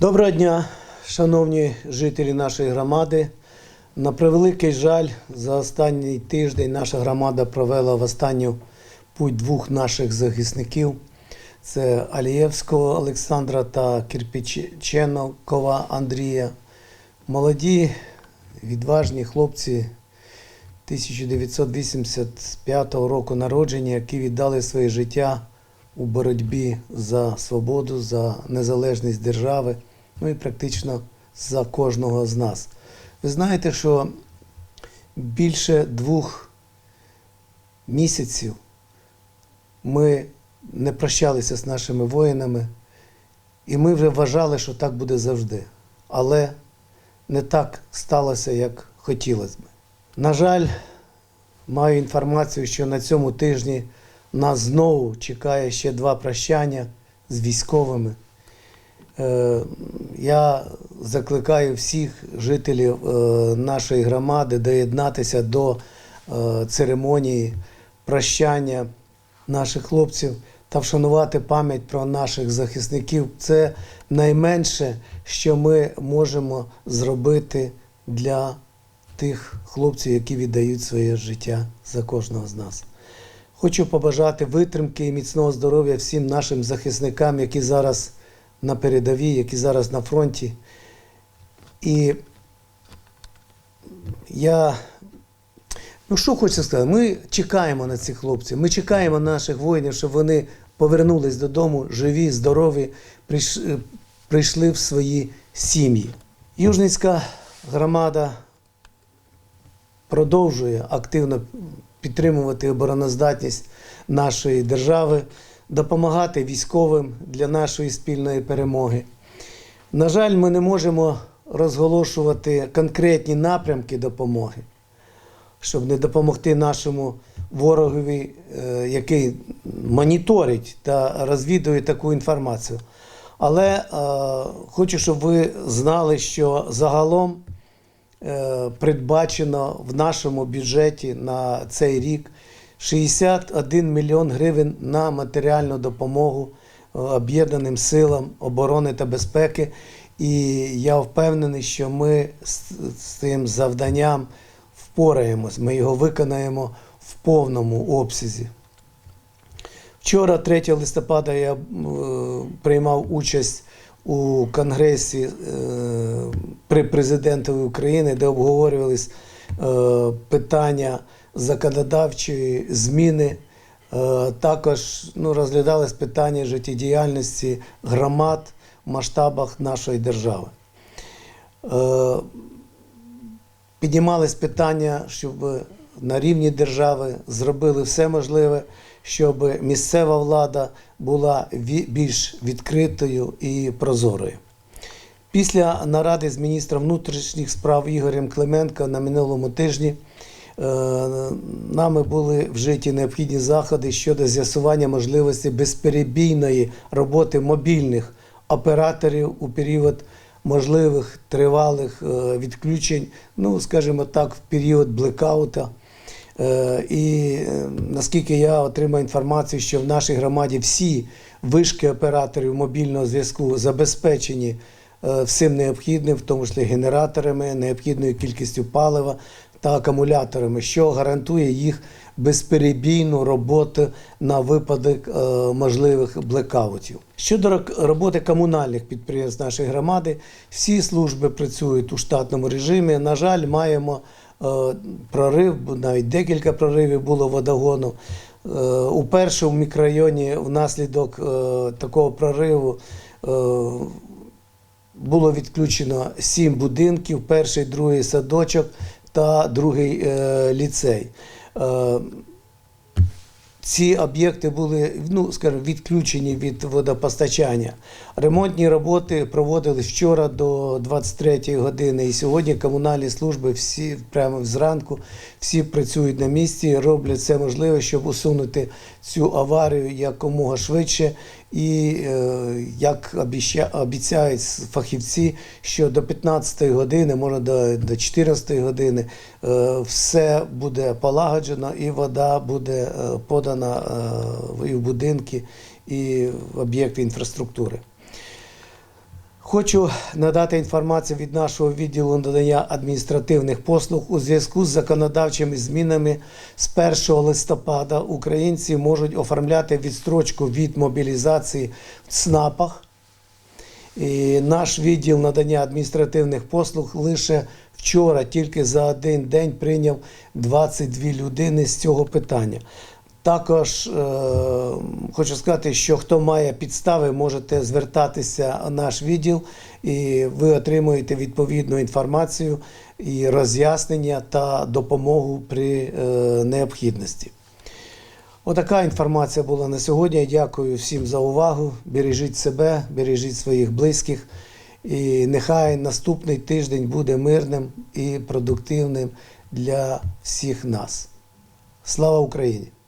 Доброго дня, шановні жителі нашої громади. На превеликий жаль, за останній тиждень наша громада провела в останню путь двох наших захисників. Це Алієвського Олександра та Кирпіченкова Андрія. Молоді, відважні хлопці 1985 року народження, які віддали своє життя у боротьбі за свободу, за незалежність держави, ну і практично за кожного з нас. Ви знаєте, що більше двох місяців ми не прощалися з нашими воїнами, і ми вже вважали, що так буде завжди. Але не так сталося, як хотілося б. На жаль, маю інформацію, що на цьому тижні нас знову чекає ще два прощання з військовими. Я закликаю всіх жителів е, нашої громади доєднатися до е, церемонії прощання наших хлопців та вшанувати пам'ять про наших захисників. Це найменше, що ми можемо зробити для тих хлопців, які віддають своє життя за кожного з нас. Хочу побажати витримки і міцного здоров'я всім нашим захисникам, які зараз на передовій, які зараз на фронті. І я, ну що хочу сказати, ми чекаємо на цих хлопців, ми чекаємо наших воїнів, щоб вони повернулись додому, живі, здорові, прийш- прийшли в свої сім'ї. Южницька громада продовжує активно підтримувати обороноздатність нашої держави, допомагати військовим для нашої спільної перемоги. На жаль, ми не можемо розголошувати конкретні напрямки допомоги, щоб не допомогти нашому ворогові, е, який моніторить та розвідує таку інформацію. Але е, хочу, щоб ви знали, що загалом е, передбачено в нашому бюджеті на цей рік 61 мільйон гривень на матеріальну допомогу е, об'єднаним силам оборони та безпеки. І я впевнений, що ми з, цим завданням впораємось, ми його виконаємо в повному обсязі. Вчора, 3 листопада, я е, приймав участь у конгресі е, при президентові України, де обговорювались питання законодавчої зміни. Е, також ну, розглядались питання життєдіяльності громад в масштабах нашої держави. Е, піднімались питання, щоб на рівні держави зробили все можливе, щоб місцева влада була більш відкритою і прозорою. Після наради з міністром внутрішніх справ Ігорем Клименко на минулому тижні нами були вжиті необхідні заходи щодо з'ясування можливості безперебійної роботи мобільних операторів у період можливих тривалих е, відключень, ну, скажімо так, в період блекаута. Е, І е, наскільки я отримав інформацію, що в нашій громаді всі вишки операторів мобільного зв'язку забезпечені е, всім необхідним, в тому числі генераторами, необхідною кількістю палива та акумуляторами, що гарантує їх безперебійну роботу на випадок е, можливих блекаутів. Щодо роботи комунальних підприємств нашої громади, всі служби працюють у штатному режимі. На жаль, маємо е, прорив, навіть декілька проривів було водогону. Е, У першому мікрорайоні внаслідок такого прориву було відключено сім будинків: перший, другий садочок та другий е, ліцей. Е, ці об'єкти були ну, скажімо, відключені від водопостачання. Ремонтні роботи проводились вчора до 23-ї години. І сьогодні комунальні служби всі прямо зранку всі працюють на місці, роблять все можливе, щоб усунути цю аварію якомога швидше. І е, як обіцяють фахівці, що до 15 години, може до, до 14 години, е, все буде полагоджено і вода буде е, подана і в будинки, і в об'єкти інфраструктури. Хочу надати інформацію від нашого відділу надання адміністративних послуг у зв'язку з законодавчими змінами з 1 листопада українці можуть оформляти відстрочку від мобілізації в ЦНАПах. І наш відділ надання адміністративних послуг лише вчора, тільки за один день, прийняв 22 людини з цього питання. Також е, хочу сказати, що хто має підстави, можете звертатися в наш відділ, і ви отримуєте відповідну інформацію і роз'яснення та допомогу при е, необхідності. Отака інформація була на сьогодні. Дякую всім за увагу. Бережіть себе, бережіть своїх близьких. І нехай наступний тиждень буде мирним і продуктивним для всіх нас. Слава Україні!